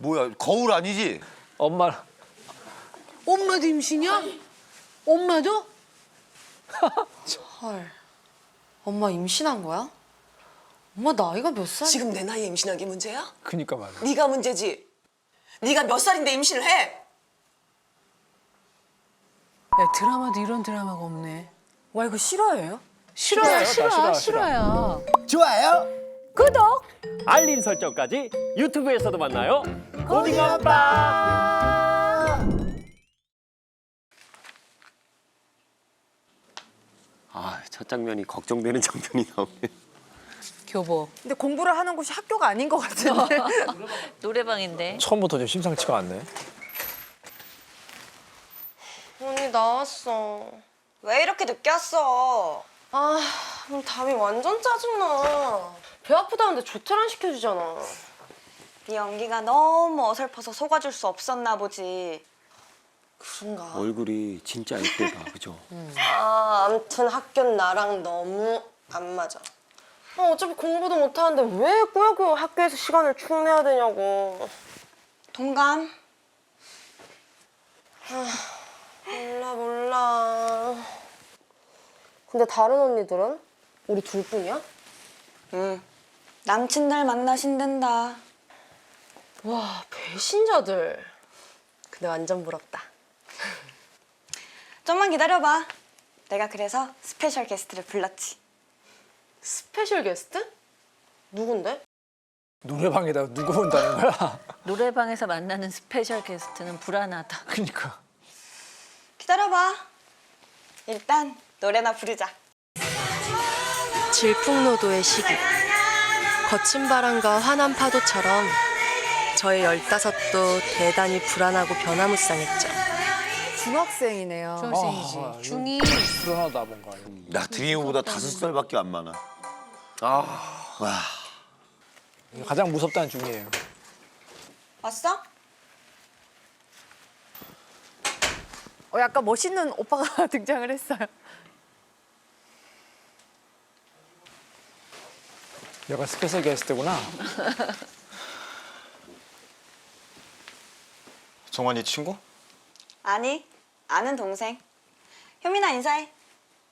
뭐야 거울 아니지? 엄마 엄마도 임신이야? 엄마도? 헐. 엄마 임신한 거야? 엄마 나이가 몇 살? 지금 내 나이에 임신한 게 문제야? 그니까 말이야. 네가 문제지. 네가 몇 살인데 임신을 해? 야 드라마도 이런 드라마가 없네. 와 이거 실화예요? 싫어야 싫어요, 싫어 다 싫어, 싫어야. 좋아요. 구독. 알림 설정까지 유튜브에서도 만나요. 고딩아빠. 아, 첫 장면이 걱정되는 장면이 나오네. 교보. 근데 공부를 하는 곳이 학교가 아닌 것 같은데. 노래방인데. 처음부터 좀 심상치가 않네. 언니 나왔어. 왜 이렇게 늦게 왔어? 아, 오늘 담이 완전 짜증나. 배 아프다는데 조퇴를 안 시켜주잖아. 네 연기가 너무 어설퍼서 속아줄 수 없었나 보지. 그런가? 얼굴이 진짜 예쁘다, 그죠? 아, 암튼 학교는 나랑 너무 안 맞아. 아, 어차피 공부도 못하는데 왜 꾸역꾸역 학교에서 시간을 축내야 되냐고. 동감? 아, 몰라 몰라. 근데 다른 언니들은? 우리 둘뿐이야? 응. 남친들 만나신댄다. 와, 배신자들. 근데 완전 부럽다. 좀만 기다려봐. 내가 그래서 스페셜 게스트를 불렀지. 스페셜 게스트? 누군데? 노래방에다 누구 본다는 거야? 노래방에서 만나는 스페셜 게스트는 불안하다. 그니까. 기다려봐. 일단 노래나 부르자. 질풍노도의 시기 거친 바람과 환한 파도처럼 저의 열다섯도 대단히 불안하고 변화무쌍했죠. 중학생이네요. 중학생이지. 아, 이거 중이 불안하다 뭔가. 나 드림보다 다섯 살밖에 안 많아. 아, 와. 가장 무섭다는 중이에요. 왔어? 어, 약간 멋있는 오빠가 등장을 했어요. 얘가 스페셜 게스트구나. 정환이 친구? 아니, 아는 동생. 효민아 인사해.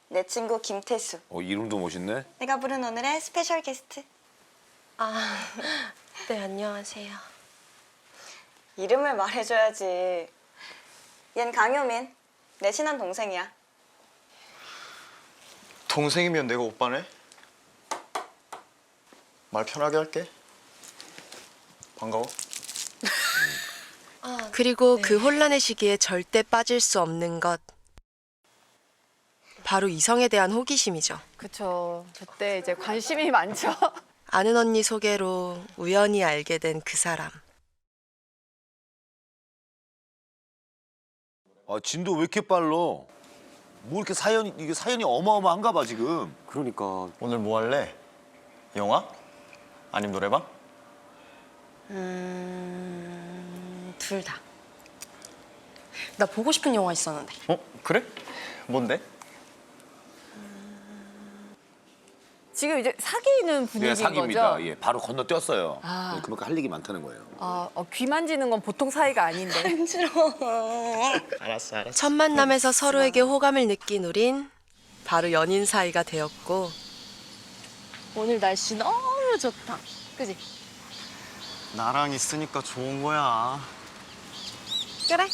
내 친구 김태수. 어 이름도 멋있네. 내가 부른 오늘의 스페셜 게스트. 아, 네 안녕하세요. 이름을 말해줘야지. 얜 강효민. 내 친한 동생이야. 동생이면 내가 오빠네? 말 편하게 할게. 반가워. 그리고 그 혼란의 시기에 절대 빠질 수 없는 것 바로 이성에 대한 호기심이죠. 그쵸. 저때 이제 관심이 많죠. 아는 언니 소개로 우연히 알게 된 그 사람. 아 진도 왜 이렇게 빨라? 뭐 이렇게 사연이 이게 사연이 어마어마한가 봐 지금. 그러니까 오늘 뭐 할래? 영화? 아니면 노래방? 음, 둘 다. 나 보고 싶은 영화 있었는데. 어? 그래? 뭔데? 지금 이제 사귀는 네 분위기인 사기입니다. 거죠? 예, 바로 건너뛰었어요. 아. 네, 그만큼 할 얘기 많다는 거예요. 아, 어, 귀 만지는 건 보통 사이가 아닌데. 알았어, 알았어. 첫 만남에서 서로에게 호감을 느낀 우린 바로 연인 사이가 되었고 오늘 날씨 너무 좋다. 그지? 나랑 있으니까 좋은 거야. 그래.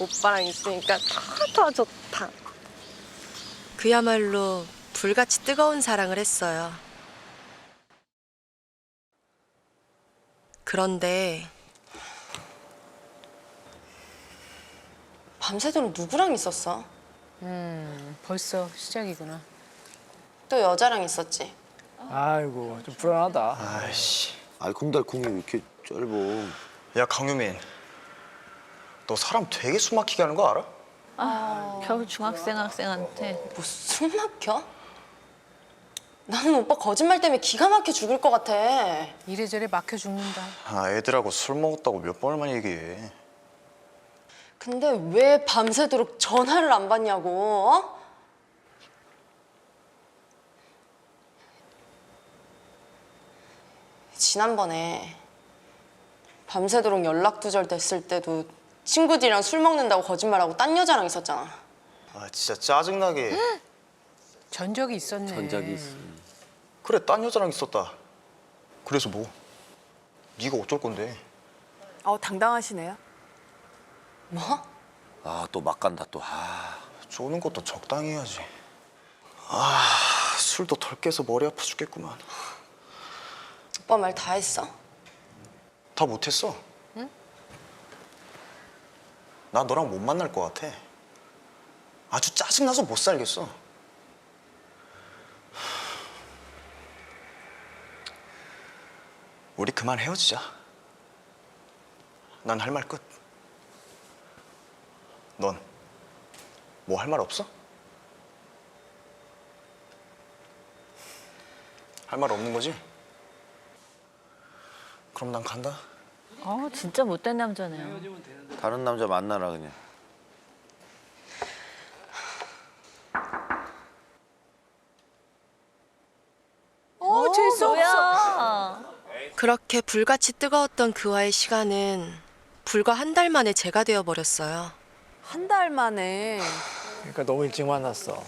오빠랑 있으니까 더, 더 좋다. 그야말로 불같이 뜨거운 사랑을 했어요. 그런데 밤새도록 누구랑 있었어? 음 벌써 시작이구나. 또 여자랑 있었지? 아이고 좀 불안하다. 아이씨. 알콩달콩이 왜 이렇게 짧어? 야, 강유민. 너 사람 되게 숨막히게 하는 거 알아? 겨우 중학생 학생한테 뭐 숨 막혀? 나는 오빠 거짓말 때문에 기가 막혀 죽을 것 같아. 이래저래 막혀 죽는다. 아, 애들하고 술 먹었다고 몇 번을 만 얘기해. 근데 왜 밤새도록 전화를 안 받냐고? 어? 지난번에 밤새도록 연락 두절 됐을 때도 친구들이랑 술 먹는다고 거짓말하고 딴 여자랑 있었잖아. 아 진짜 짜증나게. 전적이 있었네. 전작이 있어. 그래 딴 여자랑 있었다. 그래서 뭐? 네가 어쩔 건데? 어 당당하시네요. 뭐? 아또 막 간다 또. 아. 쪼는 것도 적당히 해야지. 아 술도 덜 깨서 머리 아파 죽겠구만. 오빠 말 다 했어? 다 못했어. 응? 나 너랑 못 만날 것 같아. 아주 짜증나서 못 살겠어. 우리 그만 헤어지자. 난 할 말 끝. 넌 뭐 할 말 없어? 할 말 없는 거지? 그럼 난 간다. 어 진짜 못된 남자네요. 다른 남자 만나라 그냥. 어, 재수 없어. 뭐야? 그렇게 불같이 뜨거웠던 그와의 시간은 불과 한 달 만에 제가 되어 버렸어요. 한 달 만에 그러니까 너무 일찍 만났어.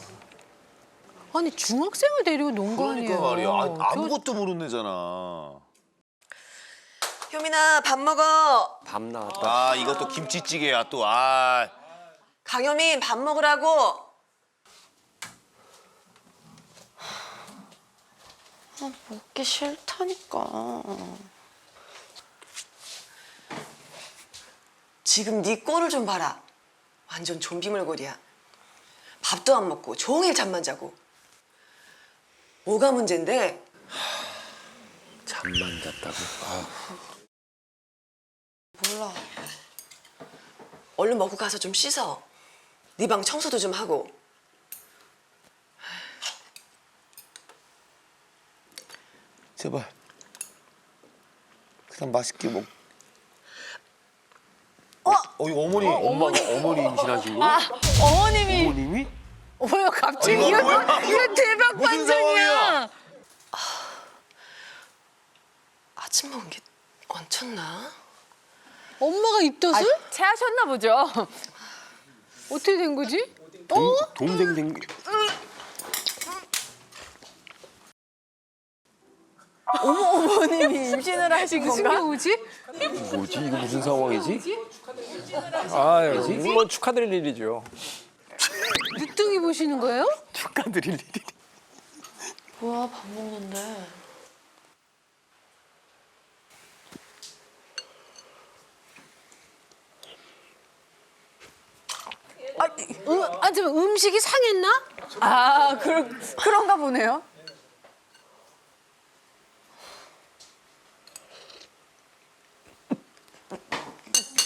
아니 중학생을 데리고 논 거 아니에요. 그러니까 말이야. 아, 저- 아무것도 모르는 애잖아. 효민아 밥 먹어. 밤 나왔다. 아 이것도 김치찌개야 또. 아. 강효민 밥 먹으라고. 아, 먹기 싫다니까. 지금 네 꼴을 좀 봐라. 완전 좀비 몰골이야. 밥도 안 먹고 종일 잠만 자고. 뭐가 문제인데? 잠만 잤다고. 몰라. 얼른 먹고 가서 좀 씻어. 네 방 청소도 좀 하고. 제발. 그냥 맛있게 먹. 어? 어 이거 어머니. 엄마가 어머니 임신하신 거야? 어머님이 어머님이? 뭐야 갑자기 이거 이거 뭐야? 이거 대박 무슨 반전이야. 아침 먹은 게 얹혔나? 엄마가 입덧을 아, 체하셨나 보죠. 어떻게 된 거지? 동, 동생 된 게. 어머님이 임신을 하신 무슨 건가? 경우지? 뭐지? 이거 무슨 상황이지? 아, 물론 축하드릴 일이죠. 늦둥이 보시는 거예요? 축하드릴 일이. 뭐야, 밥 먹는데. 음, 아, 저 음식이 상했나? 아 그런 그런가 보네요.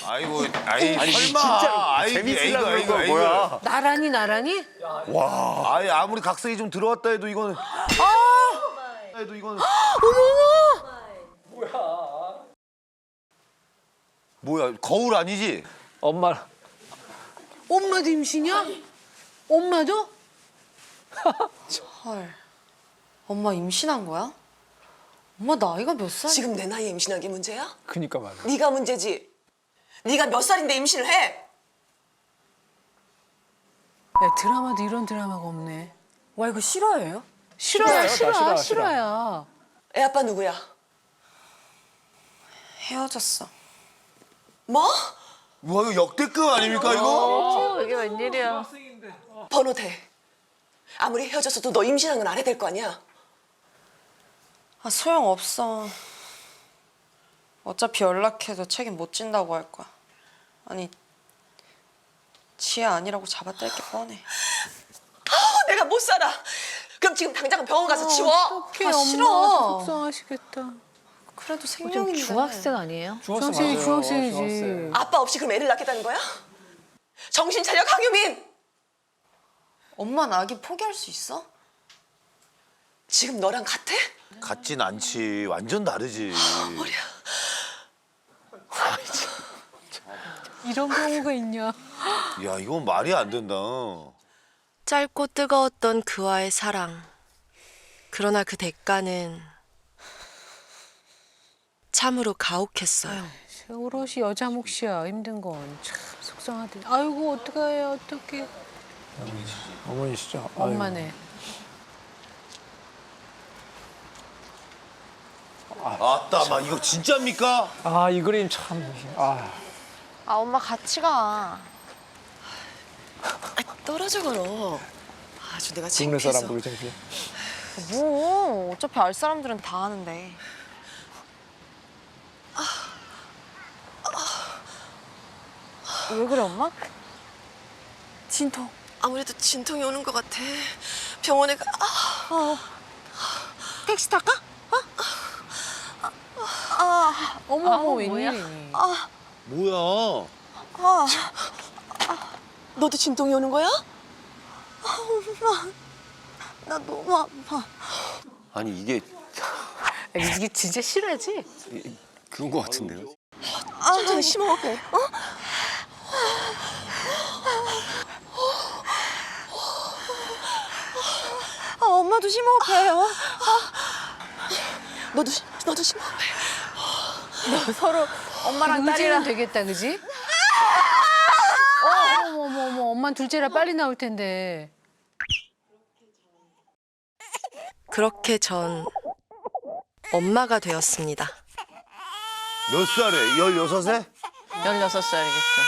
아이고 아이 아니, 설마. 진짜로 아이, 재밌으려고 아이고, 그런 거 아이고, 뭐야? 나란히 나란히? 와. 아이 아무리 각색이 좀 들어왔다 해도 이거는. 아! 해도 이거는. 뭐야 거울 아니지? 엄마 엄마도 임신이야? 엄마도? 헐. 엄마 임신한 거야? 엄마 나이가 몇 살? 지금 내 나이에 임신한 게 문제야? 그니까 말이야. 네가 문제지. 네가 몇 살인데 임신을 해? 야 드라마도 이런 드라마가 없네. 와 이거 실화예요? 실화야 실화요, 실화 다 실화, 실화야. 애 아빠 누구야? 헤어졌어. 뭐? 와 이거 역대급 아닙니까 이거? 어 이게 웬일이야? 번호 대. 아무리 헤어졌어도 너 임신한 건 알아야 될 거 아니야? 아, 소용 없어. 어차피 연락해도 책임 못 진다고 할 거야. 아니, 지혜 아니라고 잡아뗄 게 뻔해. 어, 내가 못 살아. 그럼 지금 당장 병원 가서 치워. 어떡해 아, 엄마 싫어. 속상하시겠다. 그래도 지금 생명인데. 중학생 아니에요? 중학생 맞아요. 중학생이지. 중학생. 아빠 없이 그럼 애를 낳겠다는 거야? 정신 차려 강유민. 엄마는 아기 포기할 수 있어? 지금 너랑 같아? 같진 않지. 완전 다르지. 머리야. 이런 경우가 있냐? 야 이건 말이 안 된다. 짧고 뜨거웠던 그와의 사랑. 그러나 그 대가는 참으로 가혹했어요. 오롯이 여자 몫이야 힘든 건 참 속상하대. 아이고 어떡해 어떡해. 어머니시죠? 엄마네. 아따, 마 이거 진짜입니까? 아, 이 그림 참. 아, 아 엄마 같이 가. 떨어져 걸어. 아주 내가 동네 창피해서. 사람들 창피해. 뭐 어차피 알 사람들은 다 아는데. 왜 그래 엄마? 진통. 아무래도 진통이 오는 것 같아. 병원에 가. 아, 택시 탈까? 어머 아우, 어머 뭐야. 웬일이니. 뭐야? 너도 진통이 오는 거야? 아, 엄마. 나 너무 아파. 아니 이게 이게 진짜 실화지? 그런 거 같은데요? 천천히 심호흡해. 어? 아, 엄마도 심호흡해요. 아. 너도 시- 너도 심호흡해. 서로 엄마랑 딸이랑 되겠다 그지? 어, 어머 어머 어머 엄마 둘째라 빨리 나올 텐데. 그렇게 전 엄마가 되었습니다. 몇 살에? 16세? 16살이겠죠.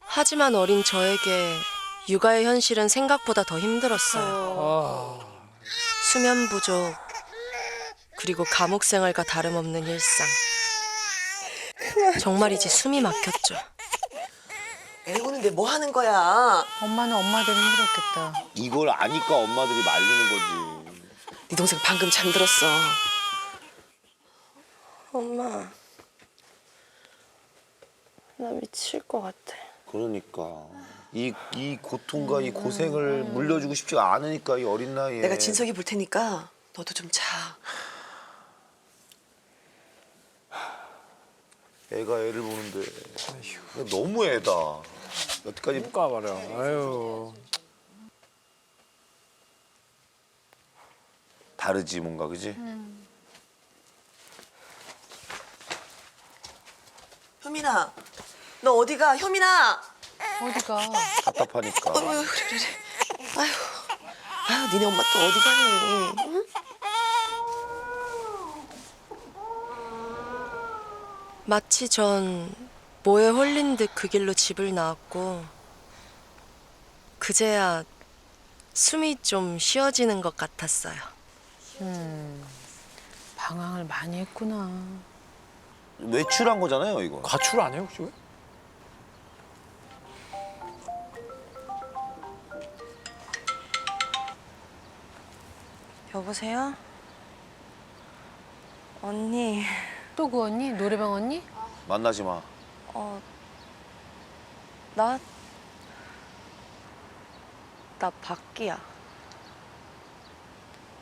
하지만 어린 저에게 육아의 현실은 생각보다 더 힘들었어요. 아, 수면 부족, 그리고 감옥 생활과 다름없는 일상. 정말이지 숨이 막혔죠. 애 우는데 뭐 하는 거야? 엄마는 엄마대로 힘들었겠다. 이걸 아니까 엄마들이 말리는 거지. 네 동생 방금 잠들었어. 엄마. 나 미칠 것 같아. 그러니까. 이, 이 고통과 이 고생을 물려주고 싶지가 않으니까 이 어린 나이에. 내가 진석이 볼 테니까 너도 좀 자. 애가 애를 보는데. 너무 애다. 여태까지 말이야. 아유. 다르지 뭔가 그지? 효민아, 너 어디가? 효민아. 어디가? 답답하니까. 어휴, 그래 그래. 그래. 아휴, 아휴, 니네 엄마 또 어디 가니? 응? 마치 전 뭐에 홀린 듯 그 길로 집을 나왔고 그제야 숨이 좀 쉬어지는 것 같았어요. 방황을 많이 했구나. 외출한 거잖아요 이거. 가출 안 해요, 혹시? 왜? 여보세요? 언니, 또 그 언니? 노래방 언니? 만나지 마. 어, 나, 나 밖이야.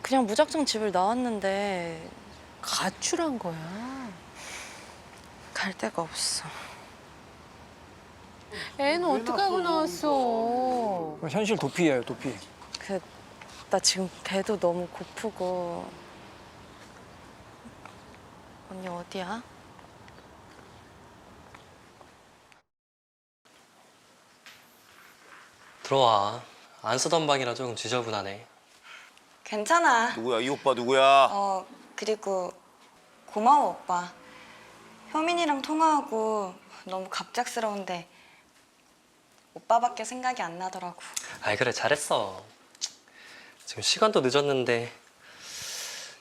그냥 무작정 집을 나왔는데 가출한 거야. 갈 데가 없어. 애는 어떡하고 나왔어? 현실 도피예요, 도피. 그, 나 지금 배도 너무 고프고. 언니 어디야? 들어와. 안 쓰던 방이라 조금 지저분하네. 괜찮아. 누구야 이 오빠 누구야? 어, 그리고 고마워, 오빠. 효민이랑 통화하고 너무 갑작스러운데 오빠밖에 생각이 안 나더라고. 아이 그래 잘했어. 지금 시간도 늦었는데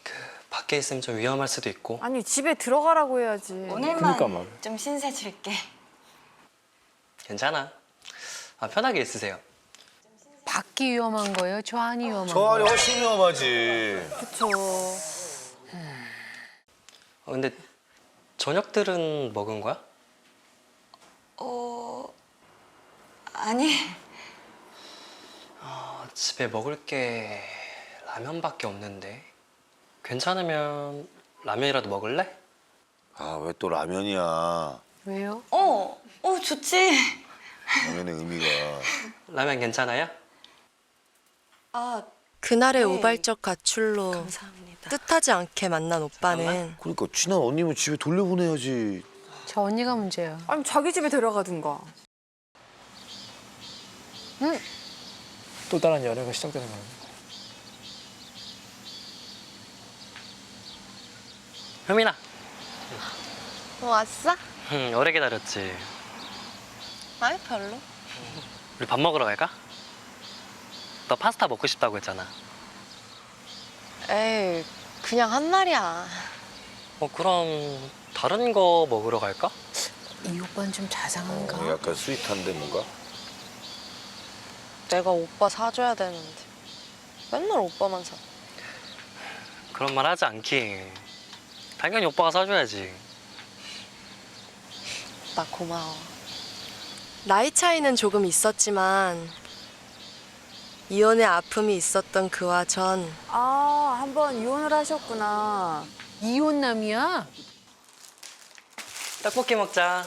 그 밖에 있으면 좀 위험할 수도 있고. 아니, 집에 들어가라고 해야지. 오늘만 그러니까 말이야. 좀 신세 줄게. 괜찮아. 아, 편하게 있으세요. 밖이 위험한 거예요? 저 안이 위험한 저 안이 거예요? 훨씬 위험하지. 그쵸. 어, 근데 저녁들은 먹은 거야? 어, 아니. 어, 집에 먹을 게 라면밖에 없는데. 괜찮으면 라면이라도 먹을래? 아 왜 또 라면이야? 왜요? 어, 어, 좋지. 라면의 의미가. 라면 괜찮아요? 아, 그날의 네. 우발적 가출로 감사합니다. 뜻하지 않게 만난 오빠는 그러니까 친한 언니면 집에 돌려보내야지. 저 언니가 문제야. 아니 자기 집에 데려가든가. 또 다른 연애가 시작되는 거예요. 효민아. 어, 왔어? 응, 오래 기다렸지. 아니 별로. 우리 밥 먹으러 갈까? 너 파스타 먹고 싶다고 했잖아. 에이 그냥 한 말이야. 어, 그럼 다른 거 먹으러 갈까? 이 오빠는 좀 자상한가? 어, 약간 스윗한데 뭔가? 내가 오빠 사줘야 되는데 맨날 오빠만 사. 그런 말 하지 않기. 당연히 오빠가 사줘야지. 나 고마워. 나이 차이는 조금 있었지만 이혼의 아픔이 있었던 그와 전 아, 한 번 이혼을 하셨구나. 이혼남이야? 떡볶이 먹자.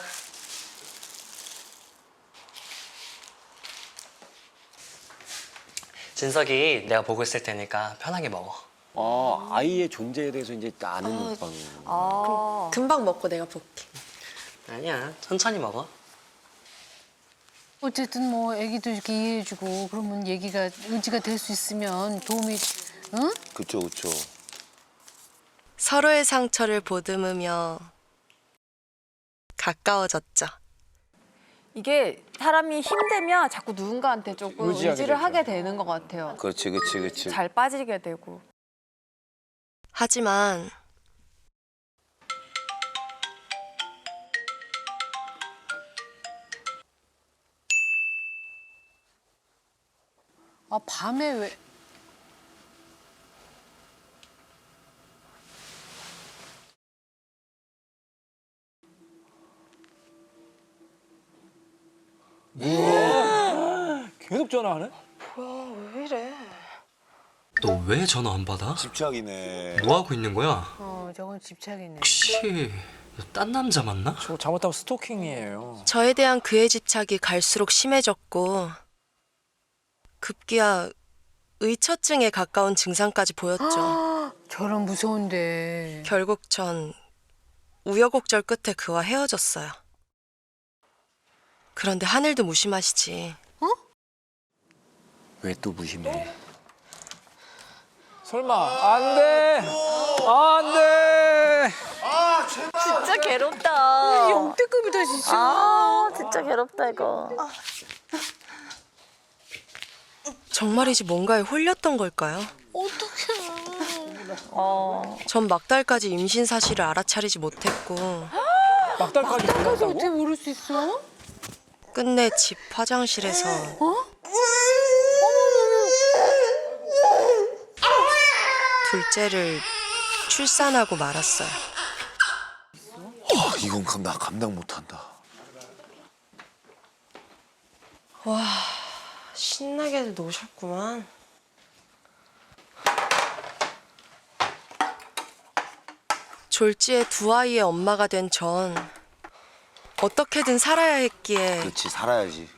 진석이 내가 보고 있을 테니까 편하게 먹어. 아, 아이의 존재에 대해서 이제 아는 아, 오빠는. 아. 금방 먹고 내가 볼게. 아니야, 천천히 먹어. 어쨌든 뭐 애기도 이렇게 이해해주고 그러면 얘기가 의지가 될 수 있으면 도움이 응? 그쵸 그쵸. 서로의 상처를 보듬으며 가까워졌죠. 이게 사람이 힘들면 자꾸 누군가한테 조금 의지하게 의지를 되죠. 하게 되는 것 같아요. 그렇지 그렇지 그렇지. 잘 빠지게 되고. 하지만 아 밤에 왜? 계속 전화하네? 왜 이래? 너 왜 전화 안 받아? 집착이네. 뭐 하고 있는 거야? 어 저건 집착이네. 혹시 딴 남자 만나? 저 잘못하면 스토킹이에요. 저에 대한 그의 집착이 갈수록 심해졌고 급기야 의처증에 가까운 증상까지 보였죠. 저런 무서운데. 결국 전 우여곡절 끝에 그와 헤어졌어요. 그런데 하늘도 무심하시지. 왜 또 무심해? 설마 안 돼. 안 돼. 진짜 괴롭다. 역대급이다 진짜. 아, 진짜 괴롭다 이거. 정말이지 뭔가에 홀렸던 걸까요? 어. 전 막달까지 임신 사실을 알아차리지 못했고 막달까지 가서 몰랐다고? 어떻게 모를 수 있어? 끝내 집 화장실에서 둘째를 출산하고 말았어요. 아 이건 감, 나 감당 못한다. 와 신나게들 노셨구만. 졸지에 두 아이의 엄마가 된 전 어떻게든 살아야 했기에 그렇지 살아야지.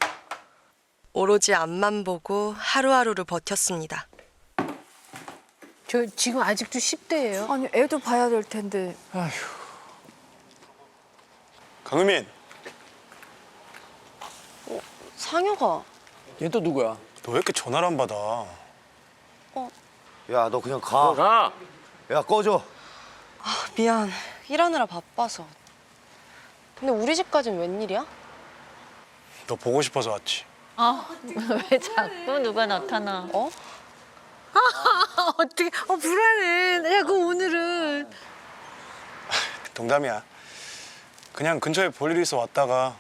오로지 앞만 보고 하루하루를 버텼습니다. 저 지금 아직도 10대예요. 아니 애도 봐야 될 텐데. 강유민, 상혁아. 얘 또 누구야? 너 왜 이렇게 전화를 안 받아? 야 너 그냥 가. 가! 야 꺼져. 미안. 일하느라 바빠서. 근데 우리 집까진 웬일이야? 너 보고 싶어서 왔지. 아, 왜 자꾸 누가 나타나? 어? 어떻게? 어 불안해. 야 그 오늘은 농담이야. 그냥 근처에 볼 일 이 있어 왔다가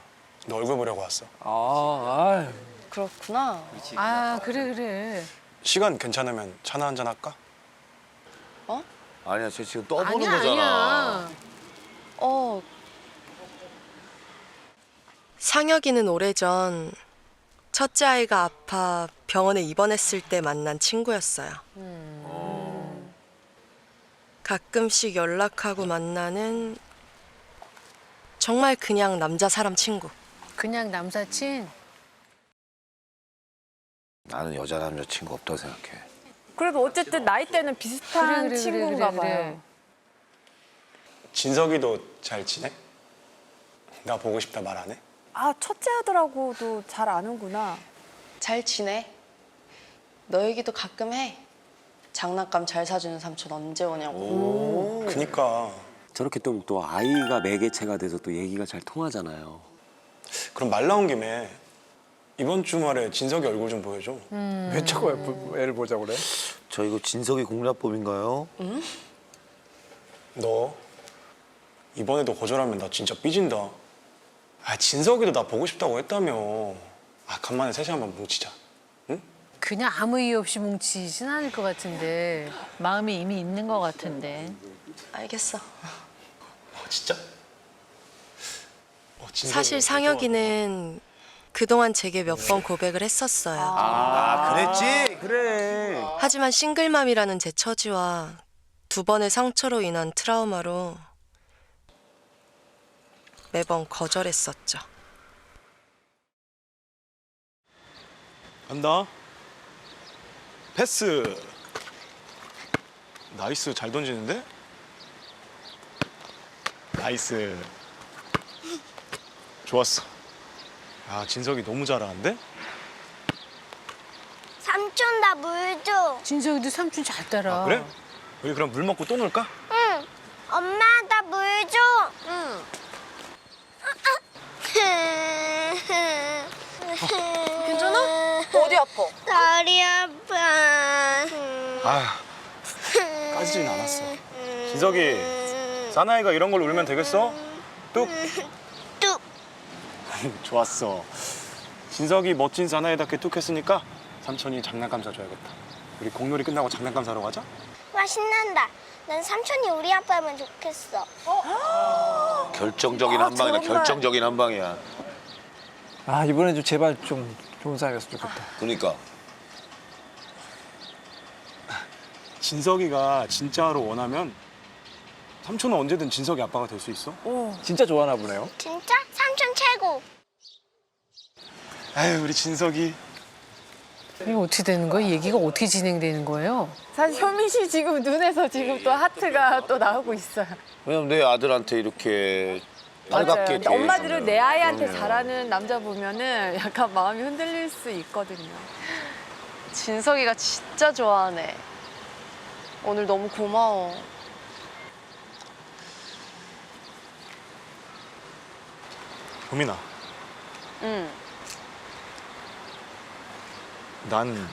너 얼굴 보려고 왔어. 아, 아유. 그렇구나. 아 그래 그래. 시간 괜찮으면 차나 한잔 할까? 아니야 쟤 지금 떠보는 아니야 거잖아. 아니야. 어 상혁이는 오래전 첫째 아이가 아파 병원에 입원했을 때 만난 친구였어요. 가끔씩 연락하고 만나는 정말 그냥 남자 사람 친구. 그냥 남사친. 나는 여자 남자 친구 없다고 생각해. 그래도 어쨌든 나이대는 비슷한 그래, 그래, 친구인가 그래, 그래, 그래. 봐요. 진석이도 잘 지내? 나 보고 싶다 말 안 해? 아 첫째 아들하고도 잘 아는구나. 잘 지내? 너 얘기도 가끔 해. 장난감 잘 사주는 삼촌 언제 오냐고. 그니까 저렇게 또, 또 아이가 매개체가 돼서 또 얘기가 잘 통하잖아요. 그럼 말 나온 김에 이번 주말에 진석이 얼굴 좀 보여줘. 왜 자꾸 애- 애를 보자고 그래? 저 이거 진석이 공략법인가요? 너 이번에도 거절하면 나 진짜 삐진다. 아 진석이도 나 보고 싶다고 했다며. 아 간만에 셋이 한번 뭉치자. 그냥 아무 이유 없이 뭉치진 않을 것 같은데. 마음이 이미 있는 것 같은데. 알겠어. 어, 진짜? 어, 사실 상혁이는 그동안 제게 몇 번 고백을 했었어요. 아, 그랬지? 그래. 하지만 싱글맘이라는 제 처지와 두 번의 상처로 인한 트라우마로 매번 거절했었죠. 간다. 패스. 나이스 잘 던지는데? 나이스. 좋았어. 아 진석이 너무 잘하는데? 삼촌 나 물 줘. 진석이도 삼촌 잘 따라. 아, 그래? 우리 그럼 물 먹고 또 놀까? 응. 엄마 나 물 줘. 응. 괜찮아? 아파? 다리 아파. 아 까지진 않았어. 진석이 사나이가 이런 걸 울면 되겠어? 뚝. 뚝. 좋았어. 진석이 멋진 사나이답게 뚝 했으니까 삼촌이 장난감 사줘야겠다. 우리 공놀이 끝나고 장난감 사러 가자. 와 신난다. 난 삼촌이 우리 아빠면 좋겠어. 결정적인 한 방이다. 결정적인 한 방이야. 아 이번엔 좀 제발 좀 좋은 사람이었으면 좋겠다. 그러니까. 진석이가 진짜로 원하면 삼촌은 언제든 진석이 아빠가 될 수 있어. 진짜 좋아하나 보네요. 진짜? 삼촌 최고. 아유 우리 진석이. 이게 어떻게 되는 거예요? 얘기가 어떻게 진행되는 거예요? 사실 현민 씨 지금 눈에서 지금 또 하트가 또 나오고 있어요. 왜냐면 내 아들한테 이렇게 빨갛게 맞아요. 엄마들은 내 아이한테 그럼요. 잘하는 남자 보면은 약간 마음이 흔들릴 수 있거든요. 진석이가 진짜 좋아하네. 오늘 너무 고마워. 보민아, 응. 난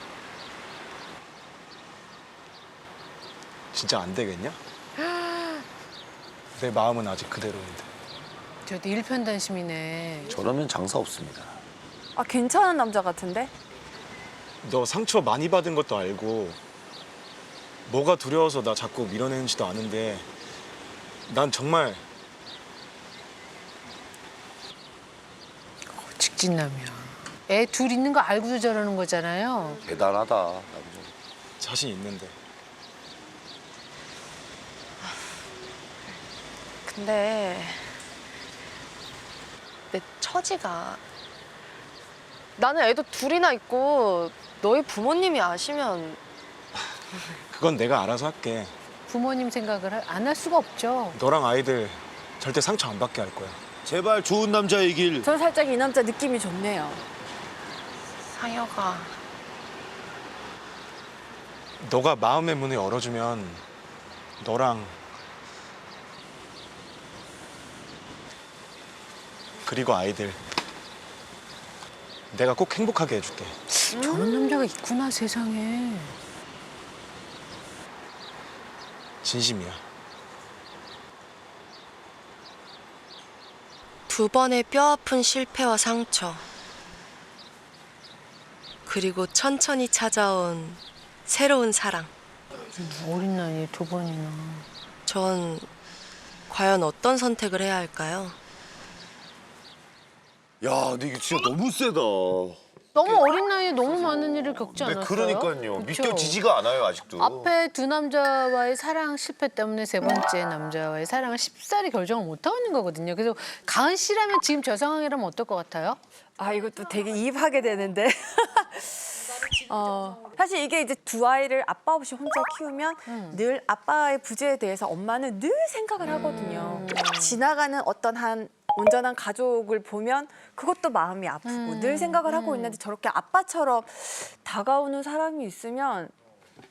진짜 안 되겠냐? 내 마음은 아직 그대로인데. 저도 일편단심이네. 저러면 장사 없습니다. 아 괜찮은 남자 같은데? 너 상처 많이 받은 것도 알고 뭐가 두려워서 나 자꾸 밀어내는지도 아는데 난 정말 직진남이야. 애 둘 있는 거 알고도 저러는 거잖아요. 대단하다. 남자. 자신 있는데 근데 내 처지가 나는 애도 둘이나 있고 너희 부모님이 아시면 그건 내가 알아서 할게. 부모님 생각을 안 할 수가 없죠. 너랑 아이들 절대 상처 안 받게 할 거야. 제발 좋은 남자이길. 저 살짝 이 남자 느낌이 좋네요. 상혁아 너가 마음의 문을 열어주면 너랑 그리고 아이들 내가 꼭 행복하게 해줄게. 저런 남자가 있구나 세상에. 진심이야. 두 번의 뼈아픈 실패와 상처. 그리고 천천히 찾아온 새로운 사랑. 어린 나이에 두 번이나. 전 과연 어떤 선택을 해야 할까요? 야, 근데 이거 진짜 너무 세다. 너무 어린 나이에 너무 많은 일을 겪지 네, 않았어요? 그러니까요. 그쵸? 믿겨지지가 않아요, 아직도. 앞에 두 남자와의 사랑 실패 때문에 세 번째 남자와의 사랑을 쉽사리 결정을 못 하고 있는 거거든요. 그래서 가은 씨라면 지금 저 상황이라면 어떨 것 같아요? 아 이것도 되게 이입하게 되는데. 어, 사실 이게 이제 두 아이를 아빠 없이 혼자 키우면 늘 아빠의 부재에 대해서 엄마는 늘 생각을 하거든요. 지나가는 어떤 한 온전한 가족을 보면 그것도 마음이 아프고 늘 생각을 하고 있는데 저렇게 아빠처럼 다가오는 사람이 있으면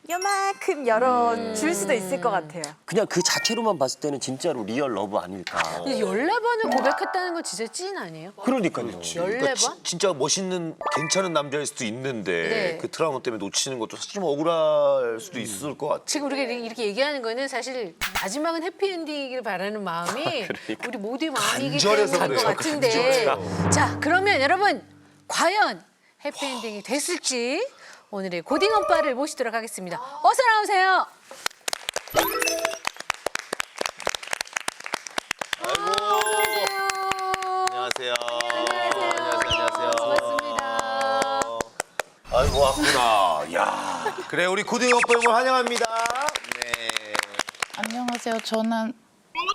요만큼 열어 줄 수도 있을 것 같아요. 그냥 그 자체로만 봤을 때는 진짜로 리얼 러브 아닐까. 근데 14번을 고백했다는 건 진짜 찐 아니에요? 그러니까요. 그러니까 14번? 지- 진짜 멋있는 괜찮은 남자일 수도 있는데 네. 그 트라우마 때문에 놓치는 것도 사실 좀 억울할 수도 있을 것 같아. 지금 우리가 이렇게 얘기하는 거는 사실 마지막은 해피엔딩이길 바라는 마음이 우리 모두의 마음이기 간절해서 때문인 것 그래요. 같은데 자 그러면 여러분 과연 해피엔딩이 됐을지 오늘의 고딩 오빠를 모시도록 하겠습니다 어서 나오세요 안녕하세요. 안녕하세요. 안녕하세요. 반갑습니다 아이고 왔구나. 야. 그래 우리 고등어 오빠 형을 환영합니다. 네. 안녕하세요. 저는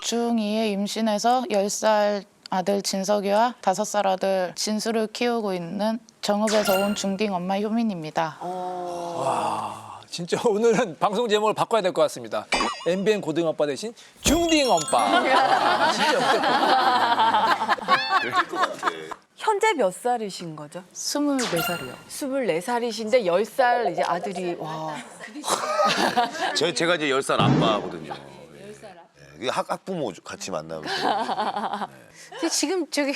중2에 임신해서 10살 아들 진석이와 5살 아들 진수를 키우고 있는 정읍에서 온 중딩 엄마 효민입니다. 진짜 오늘은 방송 제목을 바꿔야 될 것 같습니다. MBN 고등오빠 대신 중딩 오빠. 진짜. 현재 몇 살이신 거죠? 24살이요. 24살이신데 10살 이제 아들이 와. 저 제가 이제 10살 아빠거든요. 10살 학 학부모 같이 만나고. 근데 지금 저기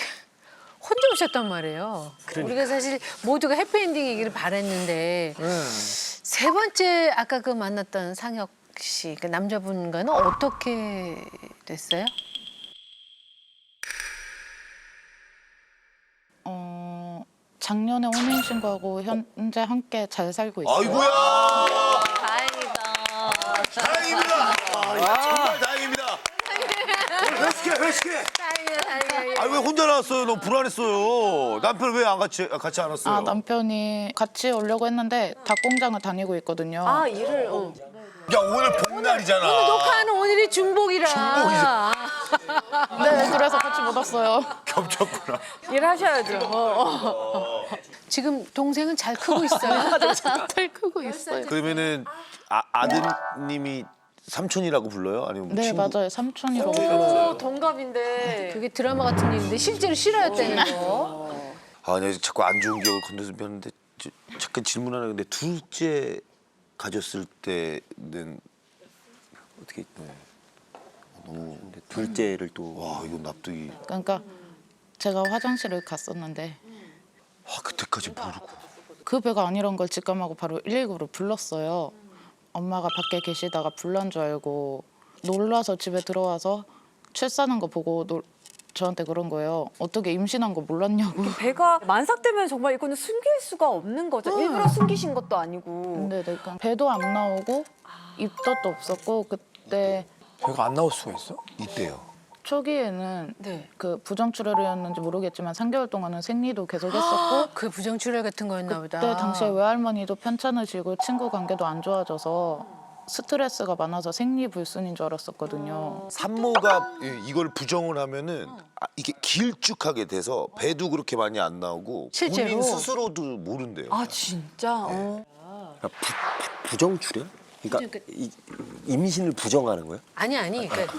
혼자 오셨단 말이에요 우리가 사실 모두가 해피엔딩이기를 바랬는데 세 번째 아까 그 만났던 상혁 씨, 그 남자분과는 어떻게 됐어요? 어, 작년에 혼인 신고하고 현재 함께 잘 살고 있어요. 아이고야. 다행이다. 다행입니다. 아. 오늘. 다행이다, 다행이다. 아니 왜 혼자 나왔어요? 너무 불안했어요. 남편 왜 안 같이 같이 안 왔어요? 아, 남편이 같이 오려고 했는데 닭공장을 다니고 있거든요. 아 일을 어. 야 오늘 복날이잖아. 녹화하는 오늘이 중복이라. 중복이죠. 네, 그래서 같이 못 왔어요. 겹쳤구나. 일하셔야죠. 어, 어. 지금 동생은 잘 크고 있어요. 잘 크고 있어요. 그러면은 아, 아드님이 삼촌이라고 불러요? 아니면 네, 친구? 맞아요. 삼촌이라고 오, 불러요. 동갑인데. 그게 드라마 같은 일인데 실제로 싫어했다는 거. 아, 내가 자꾸 안 좋은 기억을 건너서 미안한데 저, 잠깐 질문 하나 근데 둘째 가졌을 때는 어떻게 네. 너무 근데 둘째를 또 와 이거 납득이 그러니까 제가 화장실을 갔었는데 와 그때까지 모르고 그 배가 아니란 걸 직감하고 바로 119로 불렀어요. 엄마가 밖에 계시다가 불난 줄 알고 놀라서 집에 들어와서 출산한 거 보고 놀- 저한테 그런 거예요. 어떻게 임신한 거 몰랐냐고. 배가 만삭되면 정말 이거는 숨길 수가 없는 거죠. 일부러 숨기신 것도 아니고. 근데 내가 배도 안 나오고 입덧도 없었고 그때 배가 안 나올 수가 있어? 이때요. 초기에는 네. 그 부정출혈이었는지 모르겠지만 3개월 동안은 생리도 계속했었고 그 부정출혈 같은 거였나 보다. 그때 당시에 외할머니도 편찮으시고 친구 관계도 안 좋아져서 스트레스가 많아서 생리 불순인 줄 알았었거든요. 산모가 이- 이걸 부정을 하면은 아, 이게 길쭉하게 돼서 배도 그렇게 많이 안 나오고 실제로? 본인 스스로도 모른대요. 아 진짜. 어. 부, 부정 출혈? 그러니까 이, 임신을 부정하는 거예요? 아니 아니. 그러니까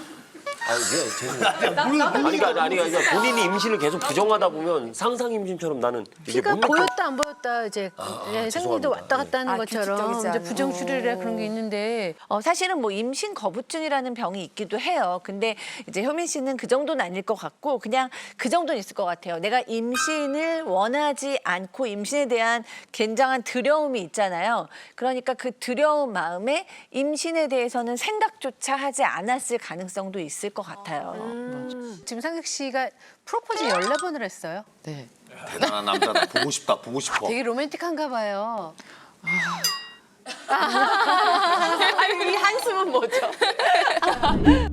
아, 네, 죄송해요. 아니, 그러니까, 아니, 그러니까 본인이 임신을 계속 부정하다 보면 상상 임신처럼 나는 이게 느껴. 보였다 안 보였다 이제 예, 생리도 죄송합니다. 왔다 갔다 하는 아, 것처럼 규칙적이지 이제 않은. 부정 출혈이라 그런 게 있는데 어, 사실은 뭐 임신 거부증이라는 병이 있기도 해요. 근데 이제 효민 씨는 그 정도는 아닐 것 같고 그냥 그 정도는 있을 것 같아요. 내가 임신을 원하지 않고 임신에 대한 굉장한 두려움이 있잖아요. 그러니까 그 두려운 마음에 임신에 대해서는 생각조차 하지 않았을 가능성도 있을 것 같아요. 지금 상혁 씨가 프로포즈 14번을 했어요. 네. 대단한 남자다. 보고 싶다. 보고 싶어. 되게 로맨틱한가 봐요. 이 한숨은 뭐죠?